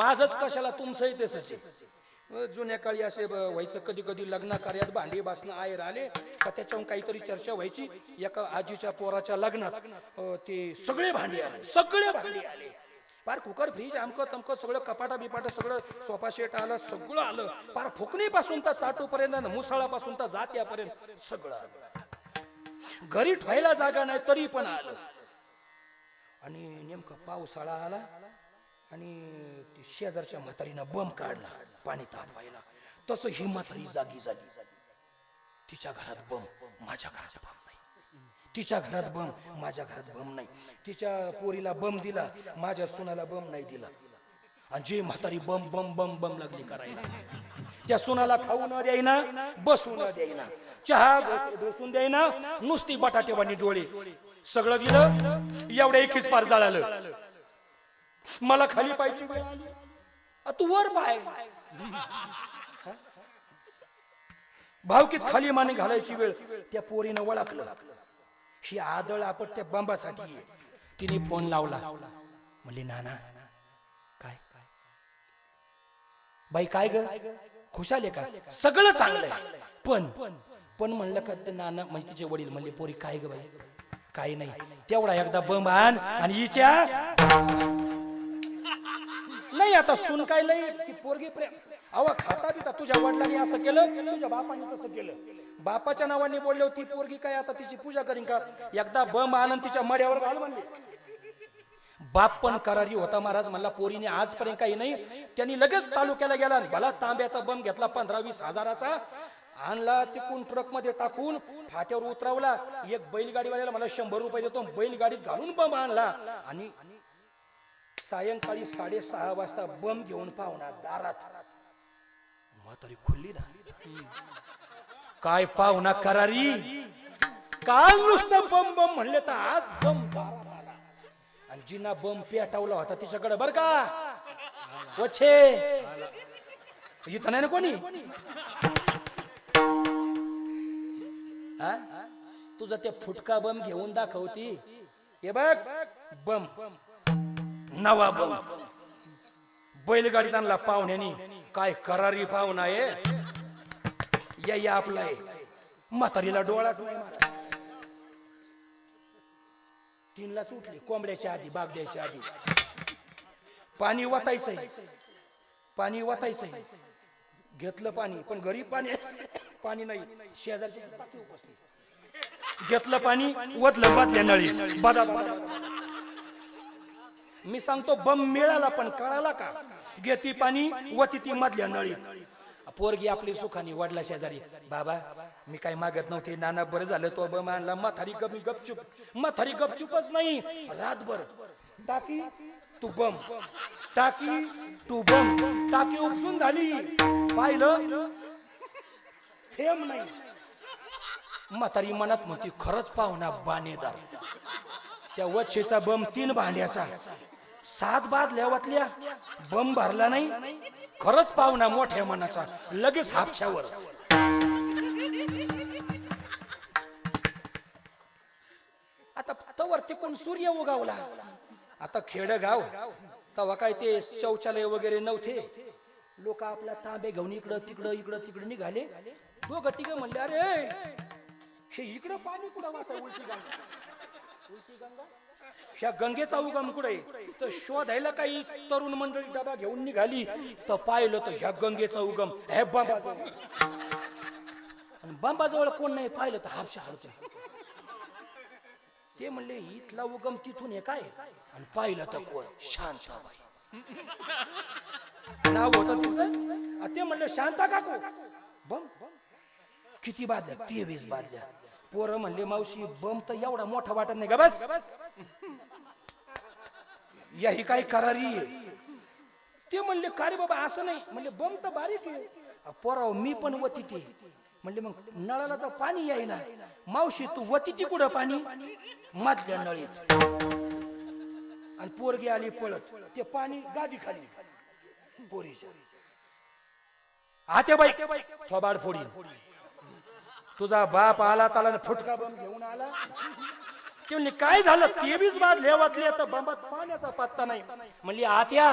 माझच कशाला तुमचंही ते सचिव? जुन्या काळी असे व्हायचं कधी कधी लग्न कार्यात भांडी बासणं आयर आले का त्याच्यावर काहीतरी चर्चा व्हायची एका आजीच्या पोराच्या लग्नात ते सगळे भांडी आले सगळे भांडी आले. पार कुकर फ्रीज आमकं तमकं सगळं कपाटा बिपाटा सगळं सोफा सेट आलं सगळं आलं. पार फुकणीपासून तर चाटूपर्यंत मुसाळापासून मुसळापासून तर जात्यापर्यंत सगळं आलं. घरी ठेवायला जागा नाही तरी पण आलं. आणि नेमकं पावसाळा आला आणि ती शेजारच्या म्हातारीनं बम काढला पाणी तापवायला तसं ही म्हातारी जागी झाली तिच्या घरात बम माझ्या घरात बम नाही. तिच्या घरात बम माझ्या घरात बम नाही. तिच्या पोरीला बम दिला माझ्या सुनाला बम नाही दिला. आणि जी म्हातारी बम बम बम बम लागली करायला त्या सुनाला खाऊ न द्यायना बसू न द्यायना चहा घोस- ढोसून द्यायना नुसती बटाटेवाणी डोळे. सगळं दिलं एवढ्या एकीच पार जाळालं. मला खाली पाहिजे वेळ आली. आ, तू वर पाय भावकीत खाली माने घालायची वेळ त्या पोरीनं वळखलं. ही आदळ आपण त्या बंबासाठी आहे. तिने फोन लावला. म्हणली नाना काय? बाई काय ग? खुशाल आहे का? सगळं चांगलं आहे. पण पण म्हणलं का ते नाना म्हणजे तिचे वडील. म्हणले पोरी काय ग बाई? काही नाही. तेवढा एकदा बंब आण आणि हिच्या नाही आता सुन काय लई ती पोरगी प्रेम. अव खाता पिता तुझ्या वडिलांनी असं केलं तुझ्या बापाने तसं केलं. बापाच्या नावाने बोलले ती पोरगी काय आता तिची पूजा करीन का? एकदा बंब आनंद तिच्या मड्यावर घाल म्हणले. बाप पण करारी होता महाराज म्हणला पोरीने आजपर्यंत काही नाही. त्यांनी लगेच तालुक्याला गेला आणि भला तांब्याचा बंब घेतला पंधरा वीस हजाराचा. आणला तिकून ट्रकमध्ये टाकून फाट्यावर उतरवला. एक बैलगाडीवाल्याला मला शंभर रुपये देतो. बैलगाडीत घालून बंब आणला. आणि सायंकाळी साडेसहा वाजता बम घेऊन पाहुणा दारात. म्हातारी खुल्ली ना. काय पाहुणा करारी? काल नुसतं बम बम म्हणले तर आज बम दारात आला. आणि जिना बम पेटावला होता तिच्याकडे बर का? वच्छे. इथं नाही ना कोणी? हा? तुझा ते फुटका बम घेऊन दाखवती. हे बघ बम. नवा बम बैलगाडीत आणला पाहुण्यानी काय करारी पाहुणा आहे? या या आपला आहे. म्हातारीला डोळाच नाही मारा. तीनलाच उठली कोंबड्याच्या आधी बागड्याच्या आधी. पाणी वाटायचंय पाणी वाटायचंय घेतलं पाणी पण घरी पाणी पाणी नाही. शेजारची घेतलं पाणी वतलं बादल्या नळी. बदा बदा मी सांगतो बम मिळाला पण कळाला का? घेती पाणी व ती मधल्या नळी. पोरगी आपली सुखानी वडला शेजारी बाबा मी काय मागत नव्हते नाना बरं झालं तो बम आणला मथारी गप गपचूप. मथारी गपचूपच नाही रातभर. टाकी तू बम. टाकी तू बम. टाकी उपसून झाली. पाहिलं. थेंब नाही. म्हातारी मनात म्हणते खरंच पाहुणा बानेदार त्या वच्छेचा बम तीन भांड्याचा. सात बाद लेवातल्या बम भरला नाही खरंच पाहुणा मोठ्या मनाचा लगेच हापशावर. आता तवर तिकून सूर्य उगावला. आता खेडगाव तवा काय ते शौचालय वगैरे नव्हते. लोक आपला तांबे घेऊन इकडं तिकडं इकडं तिकडं निघाले. दोघं तिघं म्हणले अरे हे इकडं पाणी कुठं वाहतं उलटी ह्या गंगेचा उगम कुठे? तर शोधायला काही तरुण मंडळी डबा घेऊन निघाली. तर पाहिलं तर ह्या गंगेचा उगम. हे आणि बांबाजवळ कोण नाही पाहिलं तर हापशा हडचं ते म्हणले इथला उगम तिथून हे काय? आणि पाहिलं तर कोण? शांताबाई. नाव होत तिचं? ते म्हणलं शांता काकू. बम. किती बादल्या? तेवीस बादल्या. पोरं म्हणले मावशी बम तर एवढा मोठा वाटत नाही का बस? या ही काही करारी आहे. ते म्हणले का रे बाबा असं नाही. म्हणले बम तर बारीक आहे. पोराव मी पण वती ते. म्हणले मग नळाला तर पाणी येईना मावशी तू वती ती कुठं पाणी? मधल्या नळीत. आणि पोरगी आली पळत. ते पाणी गादी खाली. पोरीच्या. आते बाई थोबाड फोडी तुझा बाप आला त्याला फुटका बम घेऊन आला. किंवा काय झालं? तेवीस बाद लेवातली आता बंबात पाण्याचा पत्ता नाही. म्हणली आत्या.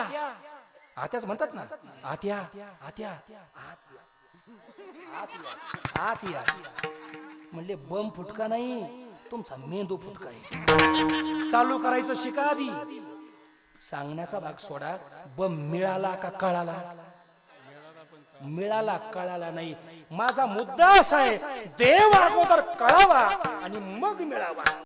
आत्याच म्हणतात ना आत्या आत्या आत्या. या. या. या म्हणले बम फुटका नाही तुमचा मेंदू फुटका आहे. चालू करायचं शिका आधी. सांगण्याचा भाग सोडा बम मिळाला का कळाला? मिळाला कळाला नाही. माझा मुद्दा असा आहे देव अगोदर कळावा आणि मग मिळावा.